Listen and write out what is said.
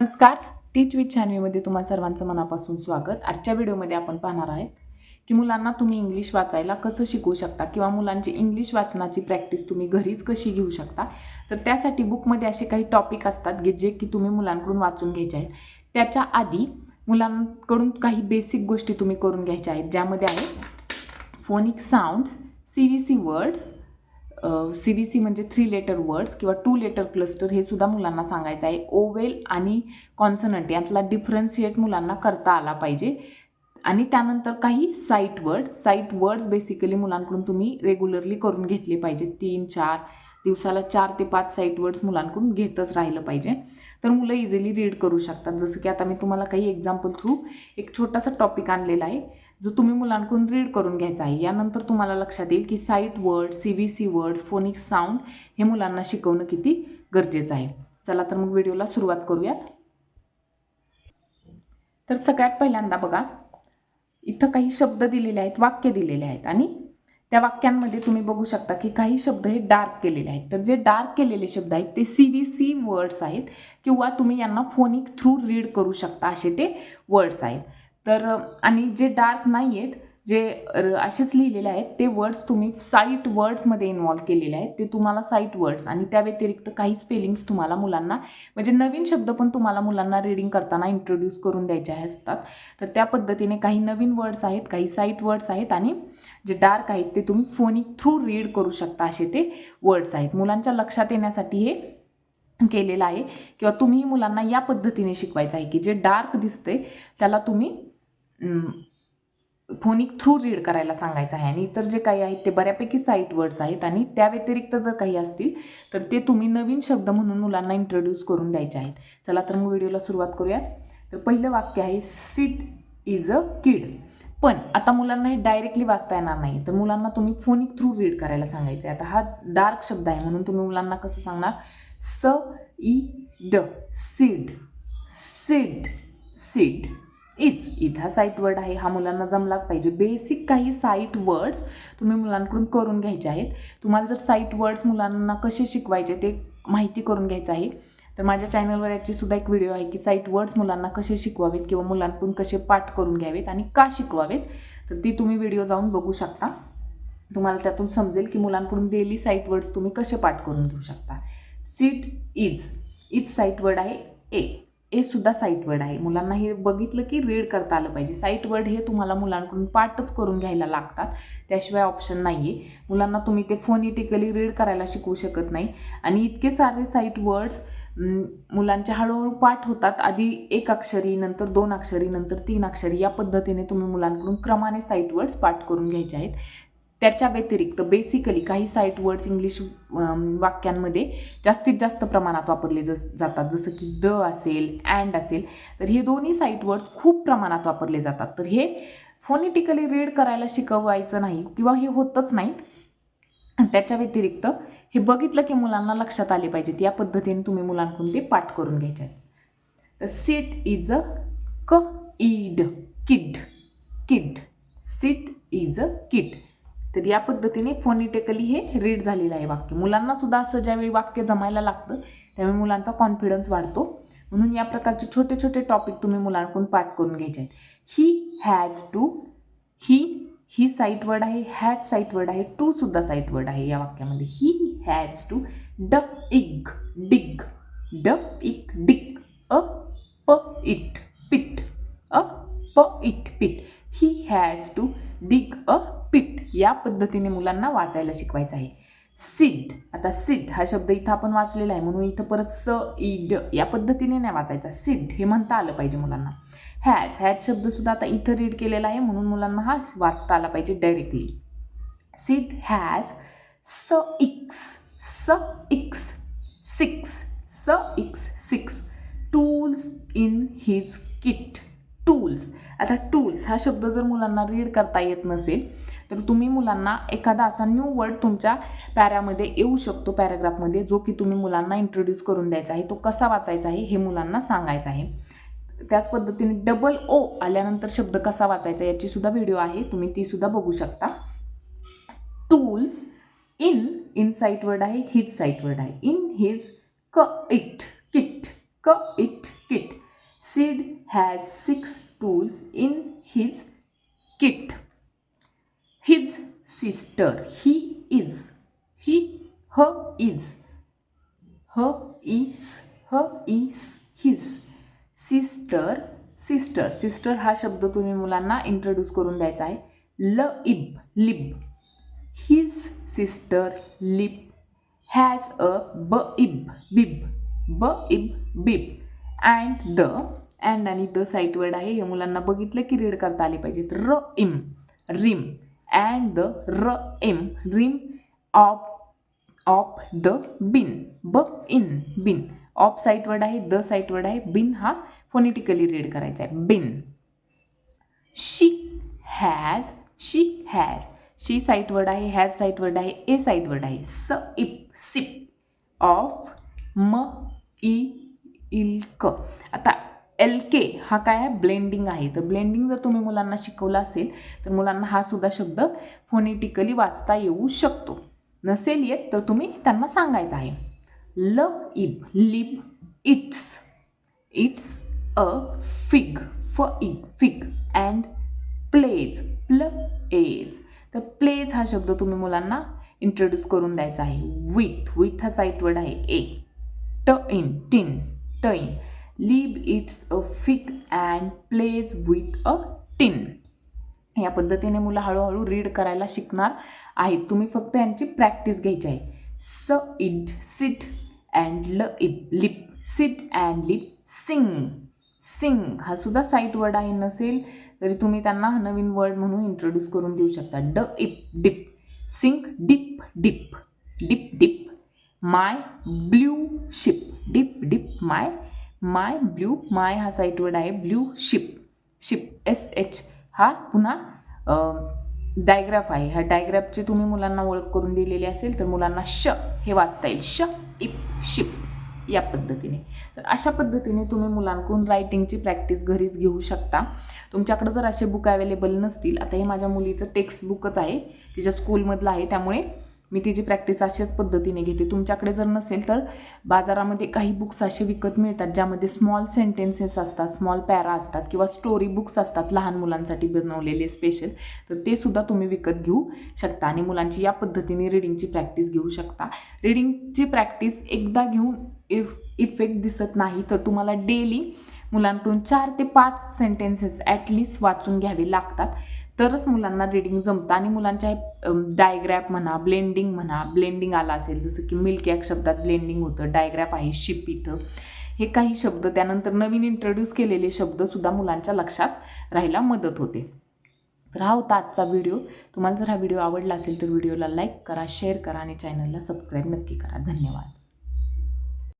नमस्कार. टीच विथ छानवीमध्ये तुम्हा सर्वांचं मनापासून स्वागत. आजच्या व्हिडिओमध्ये आपण पाहणार आहेत की मुलांना तुम्ही इंग्लिश वाचायला कसं शिकवू शकता किंवा मुलांची इंग्लिश वाचनाची प्रॅक्टिस तुम्ही घरीच कशी घेऊ शकता? तर त्यासाठी बुकमध्ये असे काही टॉपिक असतात की जे की तुम्ही मुलांकडून वाचून घ्यायचे आहेत. त्याच्या आधी मुलांकडून काही बेसिक गोष्टी तुम्ही करून घ्यायच्या आहेत. ज्यामध्ये आहे phonic sound C V C words C B C म्हणजे थ्री लेटर वर्ड्स किंवा टू लेटर क्लस्टर हे सुद्धा मुलांना सांगायचं आहे. ओवेल आणि कॉन्सनंट यातला डिफरन्शिएट मुलांना करता आला पाहिजे. आणि त्यानंतर काही sight word sight words basically मुलांकडून तुम्ही रेग्युलरली करून घेतले पाहिजे तीन चार दिवसाला चार ते पाच साईट वर्ड्स मुलांकडून घेतच राहिलं पाहिजे. तर मुलं इझिली रीड करू शकतात. जसं की आता मी तुम्हाला काही एक्झाम्पल थ्रू एक छोटासा टॉपिक आणलेला आहे जो तुम्ही मुलांकडून रीड करून घ्यायचा आहे. यानंतर तुम्हाला लक्षात येईल की sight word C V C word phonic sound हे मुलांना शिकवणं किती गरजेचं आहे. चला तर मग व्हिडिओला सुरुवात करूयात. तर सगळ्यात पहिल्यांदा बघा इथं काही शब्द दिलेले आहेत वाक्य दिलेले आहेत आणि त्या वाक्यांमध्ये तुम्ही बघू शकता की काही शब्द हे डार्क केलेले आहेत. तर जे डार्क केलेले शब्द आहेत ते सी व्ही सी वर्ड्स आहेत किंवा तुम्ही यांना फोनिक थ्रू रीड करू शकता असे ते वर्ड्स आहेत. तर आणि जे डार्क नाही आहेत जे र- असेच लिहिलेले आहेत ते वर्ड्स तुम्ही साईट वर्ड्समध्ये इन्वॉल्व केलेले आहेत. ते तुम्हाला साईट वर्ड्स आणि त्या व्यतिरिक्त काही स्पेलिंग्स तुम्हाला मुलांना म्हणजे नवीन शब्द पण तुम्हाला मुलांना रीडिंग करताना इंट्रोड्यूस करून द्यायचे असतात. तर त्या पद्धतीने काही नवीन वर्ड्स आहेत काही साईट वर्ड्स आहेत आणि जे डार्क आहेत ते तुम्ही फोनिक थ्रू रीड करू शकता असे ते वर्ड्स आहेत. मुलांच्या लक्षात येण्यासाठी हे केलेलं आहे किंवा तुम्ही मुलांना या पद्धतीने शिकवायचं आहे की जे डार्क दिसते त्याला तुम्ही फोनिक थ्रू रीड करायला सांगायचं आहे. आणि इतर जे काही आहेत ते बऱ्यापैकी साईट वर्ड्स आहेत. आणि त्या व्यतिरिक्त जर काही असतील तर ते तुम्ही नवीन शब्द म्हणून मुलांना इंट्रोड्यूस करून द्यायचे आहेत. चला तर मग व्हिडिओला सुरुवात करूयात. तर पहिलं वाक्य आहे सिट इज अ किड पण आता मुलांना हे डायरेक्टली वाचता येणार नाही. तर मुलांना तुम्ही फोनिक थ्रू रीड करायला सांगायचं आहे. आता हा डार्क शब्द आहे म्हणून तुम्ही मुलांना कसं सांगणार? S e d seed seed seed is is हा साईट वर्ड आहे. हा मुलांना जमलाच पाहिजे. बेसिक काही साईट वर्ड्स तुम्ही मुलांकडून करून घ्यायचे आहेत. तुम्हाला जर साईट वर्ड्स मुलांना कसे शिकवायचे ते माहिती करून घ्यायचं आहे. तर माझ्या चॅनलवर याची सुद्धा एक व्हिडिओ आहे की साईट वर्ड्स मुलांना कसे शिकवावेत किंवा मुलांकडून कसे पाठ करून घ्यावेत आणि का शिकवावेत. तर ती तुम्ही व्हिडिओ जाऊन बघू शकता. तुम्हाला त्यातून समजेल की मुलांकडून डेली साईट वर्ड्स तुम्ही कसे पाठ करून घेऊ शकता. Seat is is sight word आहे ए हे सुद्धा साईट वर्ड आहे. मुलांना हे बघितलं की रीड करता आलं पाहिजे. साईट वर्ड हे तुम्हाला मुलांकडून पाठच करून घ्यायला लागतात. त्याशिवाय ऑप्शन नाही आहे मुलांना तुम्ही ते फोनिटिकली रीड करायला शिकवू शकत नाही. आणि इतके सारे साईट वर्ड्स मुलांच्या हळूहळू पाठ होतात. आधी एक अक्षरी नंतर दोन अक्षरी नंतर तीन अक्षरी या पद्धतीने तुम्ही मुलांकडून क्रमाने साईट वर्ड्स पाठ करून घ्यायचे आहेत. त्याच्या व्यतिरिक्त बेसिकली काही साईट वर्ड्स इंग्लिश वाक्यांमध्ये जास्तीत जास्त प्रमाणात वापरले जस जातात. जसं की द असेल अँड असेल तर हे दोन्ही साईट वर्ड्स खूप प्रमाणात वापरले जातात. तर हे फोनेटिकली रीड करायला शिकवायचं नाही किंवा हे होतच नाही त्याच्या व्यतिरिक्त हे बघितलं की मुलांना लक्षात आले पाहिजेत. या पद्धतीने तुम्ही मुलांकडून ते पाठ करून घ्यायचे तर सीट इज अ क ईड किड किड सीट इज अ किड तर या पद्धतीने फोनिटिकली हे रीड झालेलं आहे वाक्य. मुलांना सुद्धा असं ज्यावेळी वाक्य जमायला लागतं त्यावेळी मुलांचा कॉन्फिडन्स वाढतो. म्हणून या प्रकारचे छोटे छोटे टॉपिक तुम्ही मुलांकडून पाठ करून घ्यायचे आहेत. He has to he he sight word आहे हॅज साईट वर्ड आहे टू सुद्धा साईट वर्ड आहे या वाक्यामध्ये. ही हॅज टू ड इग डिग ड इक डिग अ प it pit a p it pit he has to dig a pit या पद्धतीने मुलांना वाचायला शिकवायचं आहे. सिड आता सिड हा शब्द इथं आपण वाचलेला आहे म्हणून इथं परत स इड या पद्धतीने नाही वाचायचा. सिड हे म्हणता आलं पाहिजे मुलांना. हॅज हॅज शब्दसुद्धा आता इथं रीड केलेला आहे म्हणून मुलांना हा वाचता आला पाहिजे डायरेक्टली. सिड हॅज स इक्स s ix six s ix six. Tools in his kit. Tools. आता टूल्स हा शब्द जर मुलांना रीड करता येत नसेल तर तुम्ही मुलांना एखादा असा न्यू वर्ड तुमच्या पॅऱ्यामध्ये येऊ शकतो पॅराग्राफमध्ये जो की तुम्ही मुलांना इंट्रोड्यूस करून द्यायचा आहे तो कसा वाचायचा आहे हे मुलांना सांगायचं आहे. त्याच पद्धतीने डबल ओ आल्यानंतर शब्द कसा वाचायचा याची सुद्धा व्हिडिओ आहे तुम्ही ती सुद्धा बघू शकता. Tools in in sight word आहे हिज साईट वर्ड आहे. In his k it kit k it kit Sid has six tools in his kit his sister he is he h is h is h is his sister sister sister हा शब्द तुम्ही मुलांना introduce करून द्यायचा आहे. L ib lib his sister Lib has a b ib bib b ib bib and the and आणि the sight word आहे हे मुलांना बघितलं की रीड करता आले पाहिजेत r im rim. And the r im rim of of the bin. B in bin. Of sight word आहे द साईट वर्ड आहे बिन हा फोनेटिकली रीड करायचा आहे. Bin. She has she has she sight word आहे has sight word आहे a site word आहे. स इप सिप ऑफ म इ इल क आता एल के हा काय आहे? ब्लेंडिंग आहे. तर ब्लेंडिंग जर तुम्ही मुलांना शिकवलं असेल तर मुलांना हा सुद्धा शब्द फोनेटिकली वाचता येऊ शकतो. नसेल येत तर तुम्ही त्यांना सांगायचं आहे. L ib Lib it's it's a fig f ig fig and plays pl ays तर प्लेज हा शब्द तुम्ही मुलांना इंट्रोड्यूस करून द्यायचा आहे. विथ विथ हा साईट वर्ड आहे. A t in tin t in lib it's a fig and plays with a tin. या पद्धतीने मुलं हळूहळू रीड करायला शिकणार आहेत. तुम्ही फक्त यांची प्रॅक्टिस घ्यायची आहे. स it sit and l ib lip sit and lip sing. Sing हा सुद्धा साईट वर्ड आहे नसेल तरी तुम्ही त्यांना हा नवीन वर्ड म्हणून इंट्रोड्यूस करून देऊ शकता. D ip dip. Sink dip dip. Dip dip. My blue ship. Dip dip my my blue my हा साईटवर्ड आहे blue ship. Ship S H हा पुन्हा डायग्राफ आहे. ह्या डायग्राफची तुम्ही मुलांना ओळख करून दिलेली असेल तर मुलांना श हे वाचता येईल. श इप शिप या पद्धतीने. तर अशा पद्धतीने तुम्ही मुलांकडून रायटिंगची प्रॅक्टिस घरीच घेऊ शकता. तुमच्याकडे जर असे बुक अवेलेबल नसतील आता हे माझ्या मुलीचं टेक्स्ट बुकच आहे तिच्या स्कूलमधलं आहे त्यामुळे मी तिची प्रॅक्टिस अशाच पद्धतीने घेते. तुमच्याकडे जर नसेल तर बाजारामध्ये काही बुक्स असे विकत मिळतात ज्यामध्ये स्मॉल सेंटेन्सेस असतात स्मॉल पॅरा असतात किंवा स्टोरी बुक्स असतात लहान मुलांसाठी बनवलेले स्पेशल तर ते सुद्धा तुम्ही विकत घेऊ शकता आणि मुलांची या पद्धतीने रीडिंगची प्रॅक्टिस घेऊ शकता. रीडिंगची प्रॅक्टिस एकदा घेऊन इफ इफेक्ट दिसत नाही तर तुम्हाला डेली मुलांकडून चार ते पाच सेंटेन्सेस ॲटलिस्ट वाचून घ्यावे लागतात. तरच मुलांना रिडिंग जमतं. आणि मुलांच्या डायग्रॅप म्हणा ब्लेंडिंग म्हणा ब्लेंडिंग आला असेल जसं की मिल्क या शब्दात ब्लेंडिंग होतं डायग्रॅप आहे शिप इथं. हे काही शब्द त्यानंतर नवीन इंट्रोड्यूस केलेले शब्दसुद्धा मुलांच्या लक्षात राहायला मदत होते. तर हा होता आजचा व्हिडिओ तुम्हाला जर हा व्हिडिओ आवडला असेल तर व्हिडिओला लाईक करा शेअर करा आणि चॅनलला सबस्क्राईब नक्की करा. धन्यवाद.